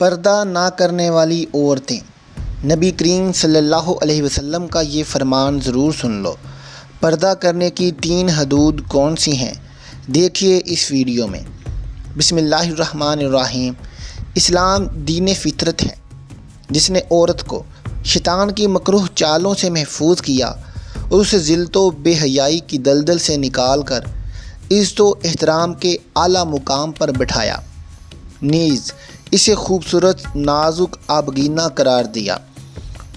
पर्दा ना करने वाली औरतें। नबी करीम सल्लल्लाहु अलैहि वसल्लम का ये फ़रमान ज़रूर सुन लो। पर्दा करने की तीन हदूद कौन सी हैं? देखिए इस वीडियो में। बिस्मिल्लाहिर्रहमानिर्रहीम। इस्लाम दीन फितरत है, जिसने औरत को शैतान की मकरूह चालों से महफूज किया और उसे ज़िलतो बेहयाई की दलदल से निकाल कर इज़्ज़त एहतराम के आला मुकाम पर बिठाया। नीज़ इसे खूबसूरत, नाजुक, आबगीना करार दिया।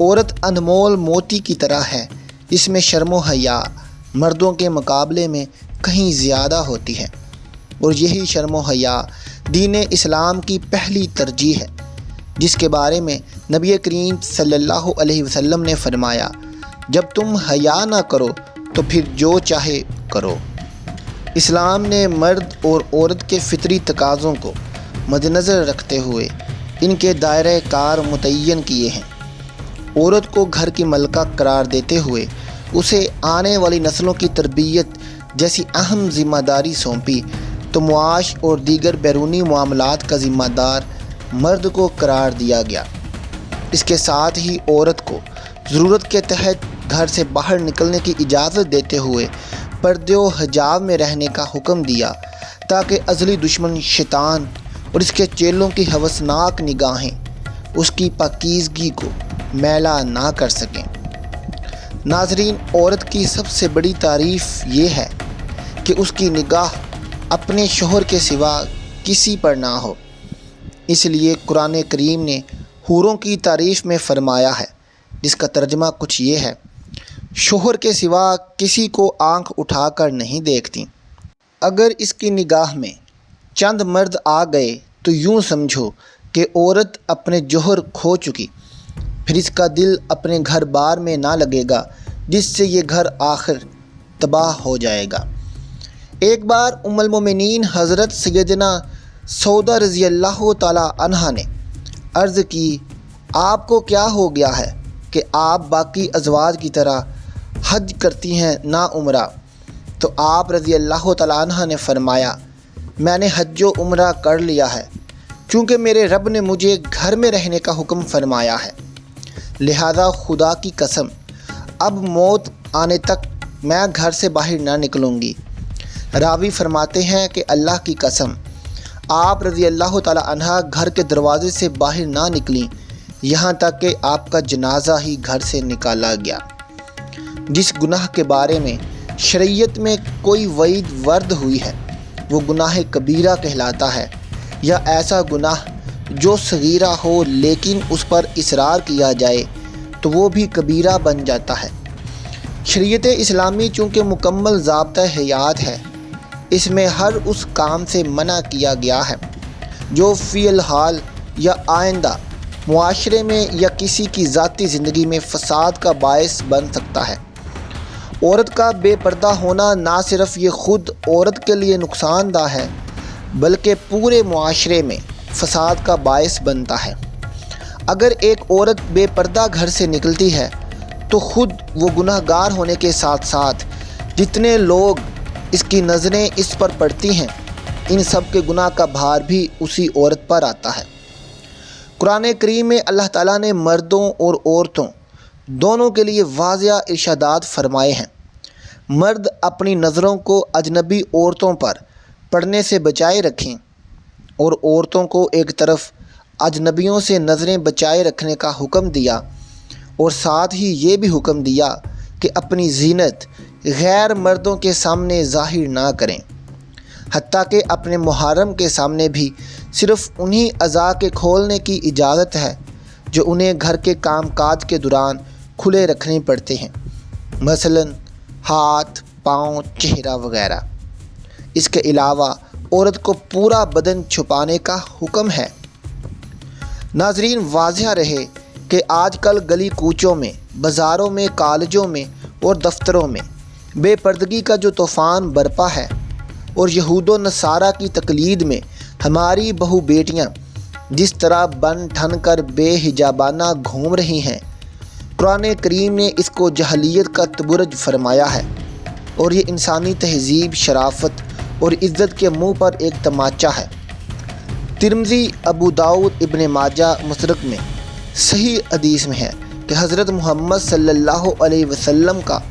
औरत अनमोल मोती की तरह है। इसमें शर्म हया, मर्दों के मुकाबले में कहीं ज़्यादा होती है। और यही शर्म हया दीन इस्लाम की पहली तरजीह है, जिसके बारे में नबी करीम सल्लल्लाहु अलैहि वसल्लम ने फरमाया, जब तुम हया ना करो तो फिर जो चाहे करो। इस्लाम ने मर्द और औरत के फितरी तकाज़ों को मद्दनज़र रखते हुए इनके दायरे कार मुतन किए हैं। औरत को घर की मलका करार देते हुए उसे आने वाली नस्लों की तरबियत जैसी अहम ज़िम्मेदारी सौंपी तो मुआश और दीगर बैरूनी मामलात का ज़िम्मेदार मर्द को करार दिया गया। इसके साथ ही औरत को ज़रूरत के तहत घर से बाहर निकलने की इजाज़त देते हुए पर्दे हजाब में रहने का हुक्म दिया, ताकि अजली दुश्मन शैतान और इसके चेलों की हवसनाक निगाहें, उसकी पाकिजगी को मैला ना कर सकें। नाजरीन, औरत की सबसे बड़ी तारीफ़ ये है कि उसकी निगाह अपने शोहर के सिवा किसी पर ना हो। इसलिए कुरान करीम ने हूरों की तारीफ़ में फ़रमाया है, जिसका तर्जमा कुछ ये है, शोहर के सिवा किसी को आँख उठाकर नहीं देखती। अगर इसकी निगाह में चंद मर्द आ गए तो यूँ समझो कि औरत अपने जोहर खो चुकी। फिर इसका दिल अपने घर बार में ना लगेगा, जिससे ये घर आखिर तबाह हो जाएगा। एक बार उम्मिन हज़रत सैदना सौदा रज़ी अल्लाह तहा ने अर्ज़ की, आपको क्या हो गया है कि आप बाकी अजवाज की तरह हज करती हैं ना उम्र? तो आप रज़ी अल्लाह तहा ने फ़रमाया मैंने हज उम्र कर लिया है, क्योंकि मेरे रब ने मुझे घर में रहने का हुक्म फरमाया है। लिहाजा खुदा की कसम, अब मौत आने तक मैं घर से बाहर ना निकलूँगी। रावी फरमाते हैं कि अल्लाह की कसम, आप रज़ी अल्लाह तहा घर के दरवाज़े से बाहर ना निकली, यहाँ तक कि आपका जनाजा ही घर से निकाला गया। जिस गुनाह के बारे में शरीयत में कोई वईद वर्द हुई है वो गुनाह कबीरा कहलाता है। या ऐसा गुनाह जो सगीरा हो लेकिन उस पर इसरार किया जाए तो वो भी कबीरा बन जाता है। शरीत इस्लामी चूँकि मुकम्मल जबता हयात है, इसमें हर उस काम से मना किया गया है, जो फ़िलहाल या आइंदा माशरे में या किसी की ज़ाती ज़िंदगी में फ़साद का बायस बन सकता है। औरत का बेपर्दा होना ना सिर्फ़ ये ख़ुद औरत के लिए नुकसानदा है, बल्कि पूरे माशरे में फ़साद का बायस बनता है। अगर एक औरत बेपर्दा घर से निकलती है तो ख़ुद वो गुनाहगार होने के साथ साथ जितने लोग इसकी नज़रें इस पर पड़ती हैं, इन सब के गुनाह का भार भी उसी औरत पर आता है। कुरान करीम में अल्लाह ताला ने मर्दों और औरतों दोनों के लिए वाजिया इर्शादात फरमाए हैं। मर्द अपनी नज़रों को अजनबी औरतों पर पढ़ने से बचाए रखें और औरतों को एक तरफ़ अजनबियों से नज़रें बचाए रखने का हुक्म दिया और साथ ही ये भी हुक्म दिया कि अपनी जीनत गैर मर्दों के सामने ज़ाहिर ना करें। हती कि अपने मुहर्रम के सामने भी सिर्फ़ उन्हीं अज़ा के खोलने की इजाज़त है जो उन्हें घर के काम काज के दौरान खुले रखने पड़ते हैं। मसलन, हाथ, पाँव, चेहरा वगैरह। इसके अलावा औरत को पूरा बदन छुपाने का हुक्म है। नाजरीन, वाजह रहे कि आजकल गली कूचों में, बाज़ारों में, कॉलेजों में और दफ्तरों में बेपर्दगी का जो तूफ़ान बरपा है और यहूद नसारा की तकलीद में हमारी बहू बेटियाँ जिस तरह बन ठन कर बेहिजाबाना घूम रही हैं कुरान करीम ने इसको जहलीत का तबरज फरमाया है और ये इंसानी तहजीब, शराफत और इज़्ज़त के मुँह पर एक तमाचा है। तिरमजी, अबू दाऊद इब्न माजा मुसरक में सही हदीस में है कि हज़रत मोहम्मद अलैहि वसल्लम का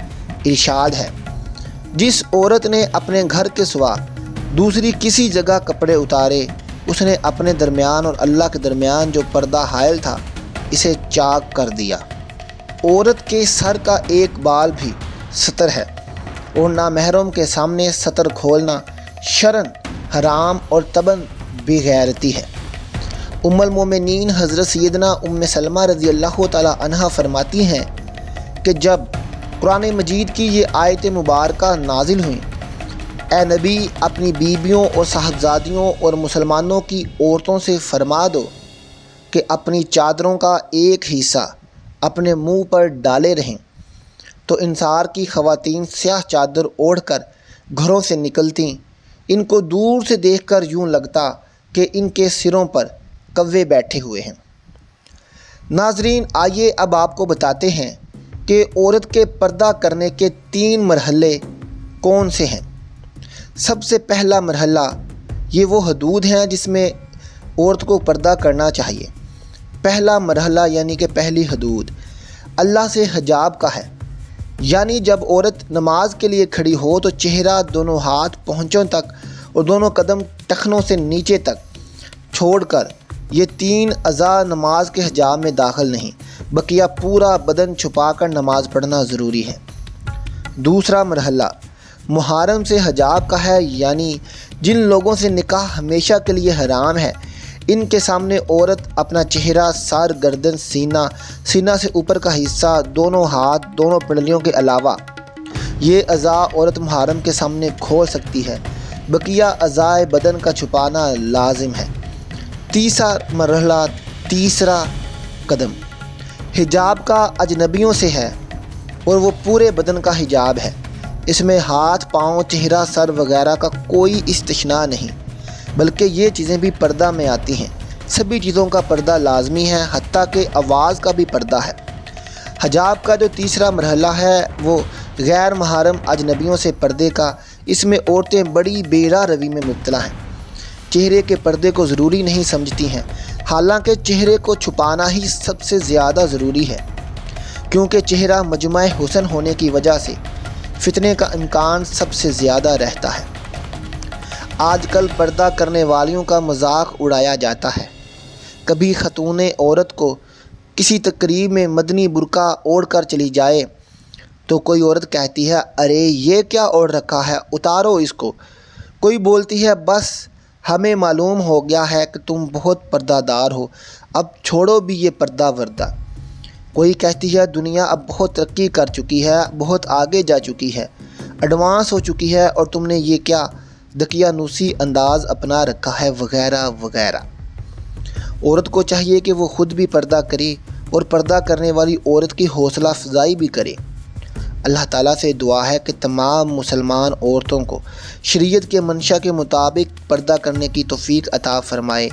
इरशाद है। जिस औरत ने अपने घर के सिवा दूसरी किसी जगह कपड़े उतारे, उसने अपने दरमियान और अल्लाह के दरमियान जो पर्दा हायल था, इसे चाक कर दिया। औरत के सर का एक बाल भी सतर है। और नामहरम के सामने सतर खोलना शरण, हराम और तबन बेगैरती है। उम्मुल मोमिनीन हज़रत सैदना उम्म सलमा रज़ी अल्लाह अन्हा फरमाती हैं कि जब कुरान मजीद की ये आयत मुबारक नाजिल हुई ए नबी, अपनी बीबियों और साहबजादियों और मुसलमानों की औरतों से फरमा दो कि अपनी चादरों का एक हिस्सा अपने मुँह पर डाले रहें। तो इंसार की खवातीन स्याह चादर ओढ़ कर घरों से निकलती। इनको दूर से देखकर यूँ लगता कि इनके सिरों पर कव्वे बैठे हुए हैं। नाजरीन, आइए अब आपको बताते हैं कि औरत के पर्दा करने के तीन मरहले कौन से हैं। सबसे पहला मरहला ये वो हदूद हैं जिसमें औरत को पर्दा करना चाहिए। पहला मरहला यानी कि पहली हदूद। अल्लाह से हजाब का है। यानी जब औरत नमाज़ के लिए खड़ी हो तो चेहरा दोनों हाथ पहुँचों तक और दोनों कदम टखनों से नीचे तक छोड़कर ये तीन अज़ा नमाज़ के हजाब में दाखिल नहीं बकिया पूरा बदन छुपा कर नमाज़ पढ़ना ज़रूरी है। दूसरा मरहला, मुहर्रम से हजाब का है, यानी जिन लोगों से निकाह हमेशा के लिए हराम है इनके सामने औरत अपना चेहरा, सर, गर्दन, सीना सीना से ऊपर का हिस्सा, दोनों हाथ, दोनों पिंडलियों के अलावा। ये अज़ा औरत मुहर्रम के सामने खोल सकती है। बकिया अज़ाए बदन का छुपाना लाजिम है। तीसरा मरहला, तीसरा कदम। हिजाब का अजनबियों से है और वो पूरे बदन का हिजाब है। इसमें हाथ, पाँव, चेहरा, सर वगैरह का कोई इस्तना नहीं। बल्कि ये चीज़ें भी पर्दा में आती हैं। सभी चीज़ों का पर्दा लाजमी है हती के आवाज़ का भी पर्दा है। हजाब का जो तीसरा मरहला है, वो गैर महारम अजनबियों से पर्दे का, इसमें औरतें बड़ी बेरा रवि में मुबतला हैं। चेहरे के पर्दे को ज़रूरी नहीं समझती हैं, हालाँकि चेहरे को छुपाना ही सबसे ज़्यादा ज़रूरी है। क्योंकि चेहरा मजमा हुसन होने की वजह से, फितने का इम्कान सबसे ज़्यादा रहता है। आजकल पर्दा करने वालियों का मज़ाक उड़ाया जाता है। कभी खतून औरत को किसी तकरीब में मदनी बुरका ओढ़ कर चली जाए तो कोई औरत कहती है, अरे, ये क्या ओढ़ रखा है? उतारो इसको। कोई बोलती है, बस, हमें मालूम हो गया है कि तुम बहुत पर्दादार हो, अब छोड़ो भी ये पर्दा वर्दा। कोई कहती है, दुनिया अब बहुत तरक्की कर चुकी है, बहुत आगे जा चुकी है, एडवांस हो चुकी है, और तुमने ये क्या दकियानूसी अंदाज़ अपना रखा है वगैरह वगैरह। औरत को चाहिए कि वो ख़ुद भी पर्दा करे और पर्दा करने वाली औरत की हौसला अफजाई भी करे। अल्लाह ताला से दुआ है कि तमाम मुसलमान औरतों को शरीयत के मंशा के मुताबिक पर्दा करने की तोफ़ी अता फ़रमाए।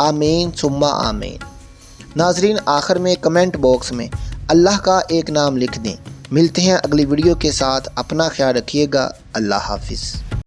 आमीन, सुम्मा आमीन। नाजरीन, आखिर में कमेंट बॉक्स में अल्लाह का एक नाम लिख दें। मिलते हैं अगली वीडियो के साथ। अपना ख्याल रखिएगा। अल्लाह हाफिज़।